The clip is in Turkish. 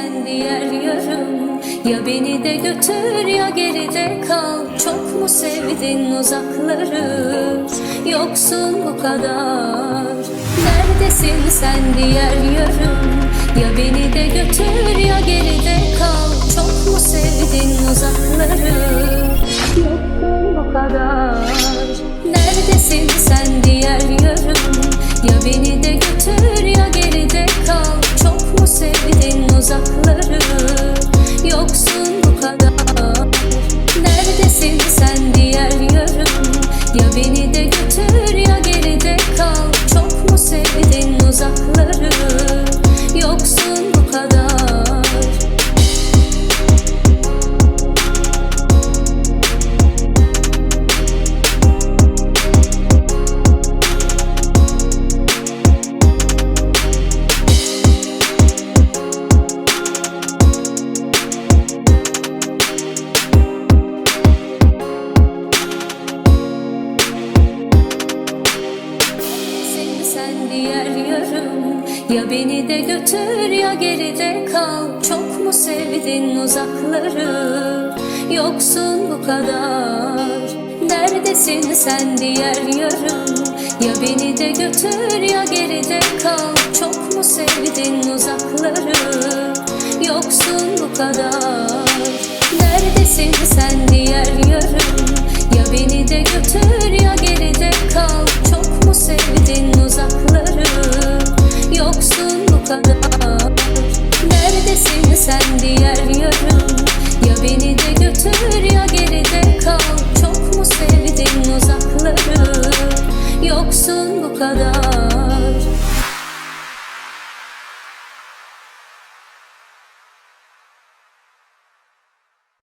sen diğer yarım. Ya beni de götür ya geride kal. Çok mu sevdin uzakları? Yoksun bu kadar. Neredesin sen diğer yarım? Ya beni de götür ya geride kal. Çok mu sevdin uzakları? Yoksun bu kadar. Neredesin sen diğer yarım? Ya beni de götür ya geride kal. Çok mu sevdin uzakları götür ya geride sen diğer yarım. Ya beni de götür ya geride kal. Çok mu sevdin uzakları? Yoksun bu kadar. Neredesin sen diğer yarım? Ya beni de götür ya geride kal. Çok mu sevdin uzakları? Yoksun bu kadar. Neredesin sen diğer yarım? sen diğer yarım